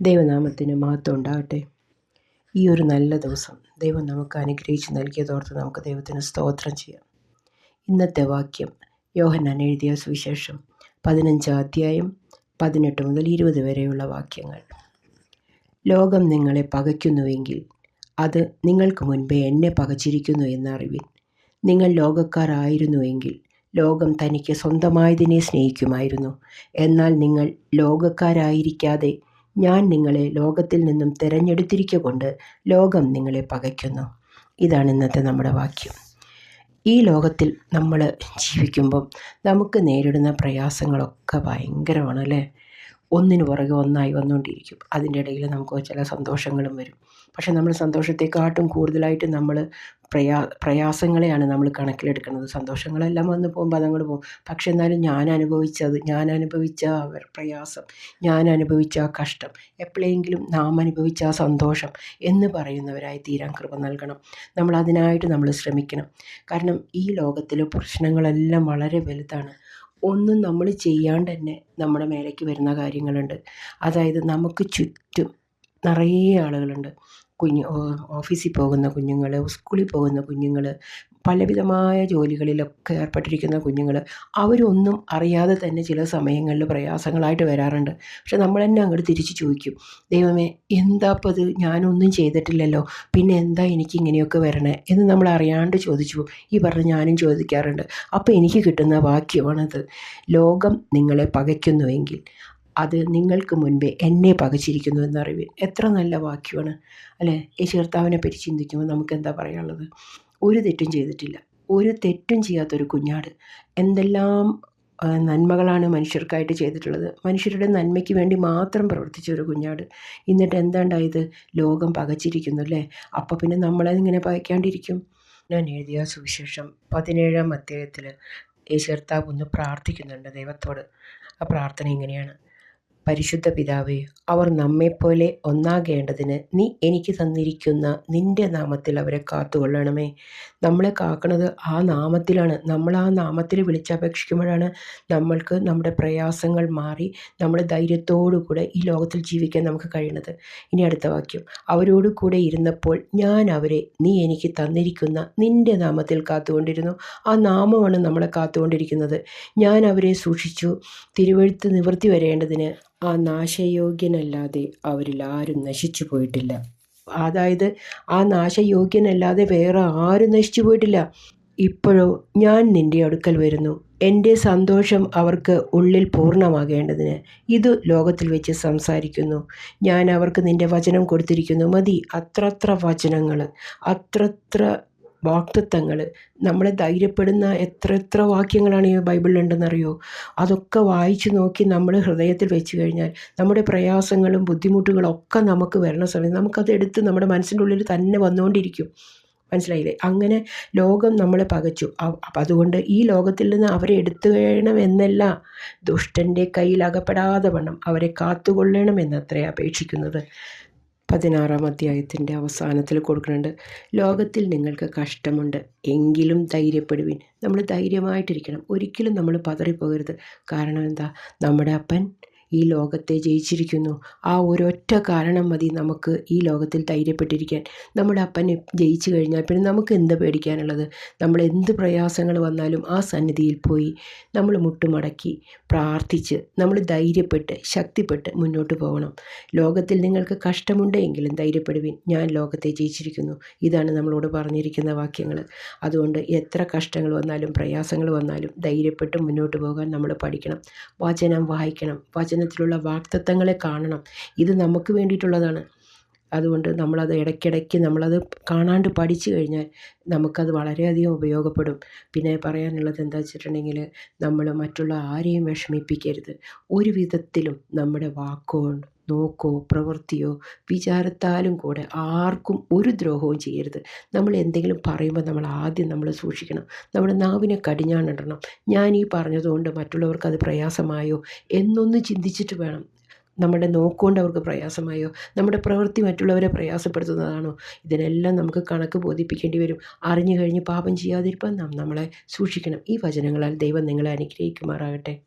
ദൈവനാമത്തിന് മഹത്വം ഉണ്ടാകട്ടെ. ഈ ഒരു നല്ല ദിവസം ദൈവം നമുക്ക് അനുഗ്രഹിച്ച് നൽകിയതോർത്ത് നമുക്ക് ദൈവത്തിന് സ്തോത്രം ചെയ്യാം. ഇന്നത്തെ വാക്യം യോഹന്നാൻ എഴുതിയ സുവിശേഷം പതിനഞ്ചാം അധ്യായം പതിനെട്ട് മുതൽ ഇരുപത് വരെയുള്ള വാക്യങ്ങൾ. ലോകം നിങ്ങളെ പകയ്ക്കുന്നുവെങ്കിൽ അത് നിങ്ങൾക്ക് മുൻപേ എന്നെ പകച്ചിരിക്കുന്നു എന്നറിവിൻ. നിങ്ങൾ ലോകക്കാരായിരുന്നുവെങ്കിൽ ലോകം തനിക്ക് സ്വന്തമായതിനെ സ്നേഹിക്കുമായിരുന്നു. എന്നാൽ നിങ്ങൾ ലോകക്കാരായിരിക്കാതെ ഞാൻ നിങ്ങളെ ലോകത്തിൽ നിന്നും തിരഞ്ഞെടുത്തിരിക്കൊണ്ട് ലോകം നിങ്ങളെ പകയ്ക്കുന്നു. ഇതാണ് ഇന്നത്തെ നമ്മുടെ വാക്യം. ഈ ലോകത്തിൽ നമ്മൾ ജീവിക്കുമ്പം നമുക്ക് നേരിടുന്ന പ്രയാസങ്ങളൊക്കെ ഭയങ്കരമാണ് അല്ലേ ഒന്നിനു പുറകെ ഒന്നായി വന്നുകൊണ്ടിരിക്കും. അതിന്റെ ഇടയിൽ നമുക്ക് ചില സന്തോഷങ്ങളും വരും. പക്ഷേ നമ്മൾ സന്തോഷത്തെക്കാട്ടും കൂടുതലായിട്ട് നമ്മൾ പ്രയാ പ്രയാസങ്ങളെയാണ് നമ്മൾ കണക്കിലെടുക്കുന്നത്. സന്തോഷങ്ങളെല്ലാം വന്നു പോകുമ്പോൾ അതങ്ങോട്ട് പോകും. പക്ഷെ എന്നാലും ഞാൻ അനുഭവിച്ചത് ഞാൻ അനുഭവിച്ച അവർ പ്രയാസം ഞാൻ അനുഭവിച്ച ആ കഷ്ടം എപ്പോഴെങ്കിലും നാം അനുഭവിച്ച ആ സന്തോഷം എന്ന് പറയുന്നവരായി തീരാൻ കൃപ നൽകണം. നമ്മൾ അതിനായിട്ട് നമ്മൾ ശ്രമിക്കണം. കാരണം ഈ ലോകത്തിലെ പ്രശ്നങ്ങളെല്ലാം വളരെ വലുതാണ്. ഒന്നും നമ്മൾ ചെയ്യാണ്ട് തന്നെ നമ്മുടെ മേലേക്ക് വരുന്ന കാര്യങ്ങളുണ്ട്. അതായത് നമുക്ക് ചുറ്റും നിറയെ ആളുകളുണ്ട്. കുഞ്ഞ് ഓഫീസിൽ പോകുന്ന കുഞ്ഞുങ്ങൾ സ്കൂളിൽ പോകുന്ന കുഞ്ഞുങ്ങൾ പലവിധമായ ജോലികളിലൊക്കെ ഏർപ്പെട്ടിരിക്കുന്ന കുഞ്ഞുങ്ങൾ അവരൊന്നും അറിയാതെ തന്നെ ചില സമയങ്ങളിൽ പ്രയാസങ്ങളായിട്ട് വരാറുണ്ട്. പക്ഷെ നമ്മൾ തന്നെ അങ്ങോട്ട് തിരിച്ച് ചോദിക്കും ദൈവമേ എന്താ ഇപ്പോൾ ഇത്? ഞാനൊന്നും ചെയ്തിട്ടില്ലല്ലോ. പിന്നെ എന്താ എനിക്ക് ഇങ്ങനെയൊക്കെ വരണേ? എന്ന് നമ്മൾ അറിയാണ്ട് ചോദിച്ചു. ഈ പറഞ്ഞ് ഞാനും ചോദിക്കാറുണ്ട്. അപ്പോൾ എനിക്ക് കിട്ടുന്ന വാക്യമാണത് ലോകം നിങ്ങളെ പകയ്ക്കുന്നുവെങ്കിൽ അത് നിങ്ങൾക്ക് മുൻപേ എന്നെ പകച്ചിരിക്കുന്നു എന്നറിവിൻ. എത്ര നല്ല വാക്യമാണ് അല്ലേ? ഈ ചേർത്താവിനെ പറ്റി ചിന്തിക്കുമ്പോൾ നമുക്ക് എന്താ പറയാനുള്ളത്? ഒരു തെറ്റും ചെയ്തിട്ടില്ല. ഒരു തെറ്റും ചെയ്യാത്തൊരു കുഞ്ഞാട്. എന്തെല്ലാം നന്മകളാണ് മനുഷ്യർക്കായിട്ട് ചെയ്തിട്ടുള്ളത്. മനുഷ്യരുടെ നന്മയ്ക്ക് വേണ്ടി മാത്രം പ്രവർത്തിച്ച ഒരു കുഞ്ഞാട്. എന്നിട്ട് എന്താണ്ടായത്? ലോകം പകച്ചിരിക്കുന്നു അല്ലേ? അപ്പോൾ പിന്നെ നമ്മളതിങ്ങനെ പകയ്ക്കാണ്ടിരിക്കും. ഞാൻ എഴുതിയ സുവിശേഷം പതിനേഴാം അധ്യായത്തിൽ യേശുർത്താവ് ഒന്ന് പ്രാർത്ഥിക്കുന്നുണ്ട് ദൈവത്തോട്. ആ പ്രാർത്ഥന ഇങ്ങനെയാണ്. പരിശുദ്ധ പിതാവേ അവർ നമ്മെപ്പോലെ ഒന്നാകേണ്ടതിന് നീ എനിക്ക് തന്നിരിക്കുന്ന നിന്റെ നാമത്തിൽ അവരെ കാത്തുകൊള്ളണമേ. നമ്മളെ കാക്കണത് ആ നാമത്തിലാണ്. നമ്മൾ ആ നാമത്തിൽ വിളിച്ചപേക്ഷിക്കുമ്പോഴാണ് നമ്മൾക്ക് നമ്മുടെ പ്രയാസങ്ങൾ മാറി നമ്മൾ ധൈര്യത്തോടുകൂടെ ഈ ലോകത്തിൽ ജീവിക്കാൻ നമുക്ക് കഴിയണത് ഇനി അടുത്ത വാക്യം. അവരോട് കൂടെ ഇരുന്നപ്പോൾ ഞാൻ അവരെ നീ എനിക്ക് തന്നിരിക്കുന്ന നിന്റെ നാമത്തിൽ കാത്തുകൊണ്ടിരുന്നു. ആ നാമമാണ് നമ്മളെ കാത്തുകൊണ്ടിരിക്കുന്നത്. ഞാൻ അവരെ സൂക്ഷിച്ചു. തിരുവഴുത്ത് നിവൃത്തി വരേണ്ടതിന് ആ നാശയോഗ്യനല്ലാതെ അവരിൽ ആരും നശിച്ചു പോയിട്ടില്ല. അതായത് ആ നാശയോഗ്യനല്ലാതെ വേറെ ആരും നശിച്ചു പോയിട്ടില്ല. ഇപ്പോഴോ ഞാൻ നിന്റെ അടുക്കൽ വരുന്നു. എന്റെ സന്തോഷം അവർക്ക് ഉള്ളിൽ പൂർണമാകേണ്ടതിന് ഇത് ലോകത്തിൽ വെച്ച് സംസാരിക്കുന്നു. ഞാൻ അവർക്ക് നിന്റെ വചനം കൊടുത്തിരിക്കുന്നു. മതി. അത്രത്ര വചനങ്ങൾ അത്രത്ര വാക്തത്വങ്ങൾ നമ്മളെ ധൈര്യപ്പെടുന്ന എത്ര എത്ര വാക്യങ്ങളാണ് ഈ ബൈബിളിലുണ്ടെന്നറിയോ? അതൊക്കെ വായിച്ചു നോക്കി നമ്മൾ ഹൃദയത്തിൽ വെച്ച് കഴിഞ്ഞാൽ നമ്മുടെ പ്രയാസങ്ങളും ബുദ്ധിമുട്ടുകളും ഒക്കെ നമുക്ക് വരണ സമയത്ത് നമുക്കത് എടുത്ത് നമ്മുടെ മനസ്സിന്റെ ഉള്ളിൽ തന്നെ വന്നുകൊണ്ടിരിക്കും. മനസ്സിലായില്ലേ? അങ്ങനെ ലോകം നമ്മളെ പകച്ചു. അപ്പം അതുകൊണ്ട് ഈ ലോകത്തിൽ നിന്ന് അവരെ എടുത്തു എന്നല്ല ദുഷ്ടന്റെ കയ്യിൽ അകപ്പെടാതെ വണ്ണം അവരെ കാത്തുകൊള്ളണമെന്നത്രേ അപേക്ഷിക്കുന്നത്. പതിനാറാം അധ്യായത്തിന്റെ അവസാനത്തിൽ കൊടുക്കുന്നുണ്ട് ലോകത്തിൽ നിങ്ങൾക്ക് കഷ്ടമുണ്ട് എങ്കിലും ധൈര്യപ്പെടുവിൻ. നമ്മൾ ധൈര്യമായിട്ടിരിക്കണം. ഒരിക്കലും നമ്മൾ പതറിപ്പോകരുത്. കാരണം എന്താ? നമ്മുടെ അപ്പൻ ഈ ലോകത്തെ ജയിച്ചിരിക്കുന്നു. ആ ഒരൊറ്റ കാരണം മതി നമുക്ക് ഈ ലോകത്തിൽ ധൈര്യപ്പെട്ടിരിക്കാൻ. നമ്മുടെ അപ്പൻ ജയിച്ചു കഴിഞ്ഞാൽ പിന്നെ നമുക്ക് എന്ത് പേടിക്കാനുള്ളത്? നമ്മൾ എന്ത് പ്രയാസങ്ങൾ വന്നാലും ആ സന്നിധിയിൽ പോയി നമ്മൾ മുട്ടുമടക്കി പ്രാർത്ഥിച്ച് നമ്മൾ ധൈര്യപ്പെട്ട് ശക്തിപ്പെട്ട് മുന്നോട്ട് പോകണം. ലോകത്തിൽ നിങ്ങൾക്ക് കഷ്ടമുണ്ടെങ്കിലും ധൈര്യപ്പെടുവിൻ. ഞാൻ ലോകത്തെ ജയിച്ചിരിക്കുന്നു. ഇതാണ് നമ്മളോട് പറഞ്ഞിരിക്കുന്ന വാക്യങ്ങൾ. അതുകൊണ്ട് എത്ര കഷ്ടങ്ങൾ വന്നാലും പ്രയാസങ്ങൾ വന്നാലും ധൈര്യപ്പെട്ട് മുന്നോട്ട് പോകാൻ നമ്മൾ പഠിക്കണം. വചനം വായിക്കണം. വചനം വചനത്തിലുള്ള വാക്തത്വങ്ങളെ കാണണം. ഇത് നമുക്ക് വേണ്ടിയിട്ടുള്ളതാണ്. അതുകൊണ്ട് നമ്മളത് ഇടയ്ക്കിടയ്ക്ക് നമ്മളത് കാണാണ്ട് പഠിച്ചു കഴിഞ്ഞാൽ നമുക്കത് വളരെയധികം ഉപയോഗപ്പെടും. പിന്നെ പറയാനുള്ളത് എന്താ വെച്ചിട്ടുണ്ടെങ്കിൽ നമ്മൾ മറ്റുള്ള ആരെയും വിഷമിപ്പിക്കരുത്. ഒരു വിധത്തിലും നമ്മുടെ വാക്കോ നോക്കോ പ്രവൃത്തിയോ വിചാരത്താലും കൂടെ ആർക്കും ഒരു ദ്രോഹവും ചെയ്യരുത്. നമ്മൾ എന്തെങ്കിലും പറയുമ്പോൾ നമ്മൾ ആദ്യം നമ്മൾ സൂക്ഷിക്കണം. നമ്മുടെ നാവിനെ കടിഞ്ഞാണിടണം. ഞാൻ ഈ പറഞ്ഞതുകൊണ്ട് മറ്റുള്ളവർക്ക് അത് പ്രയാസമായോ എന്നൊന്ന് ചിന്തിച്ചിട്ട് വേണം. നമ്മുടെ നോക്കുകൊണ്ട് അവർക്ക് പ്രയാസമായോ? നമ്മുടെ പ്രവൃത്തി മറ്റുള്ളവരെ പ്രയാസപ്പെടുത്തുന്നതാണോ? ഇതിനെല്ലാം നമുക്ക് കണക്ക് ബോധിപ്പിക്കേണ്ടി വരും. അറിഞ്ഞു കഴിഞ്ഞ് പാപം ചെയ്യാതിരിക്കാൻ നാം നമ്മളെ സൂക്ഷിക്കണം. ഈ വചനങ്ങളാൽ ദൈവം നിങ്ങളെ അനുഗ്രഹിക്കുമാറാകട്ടെ.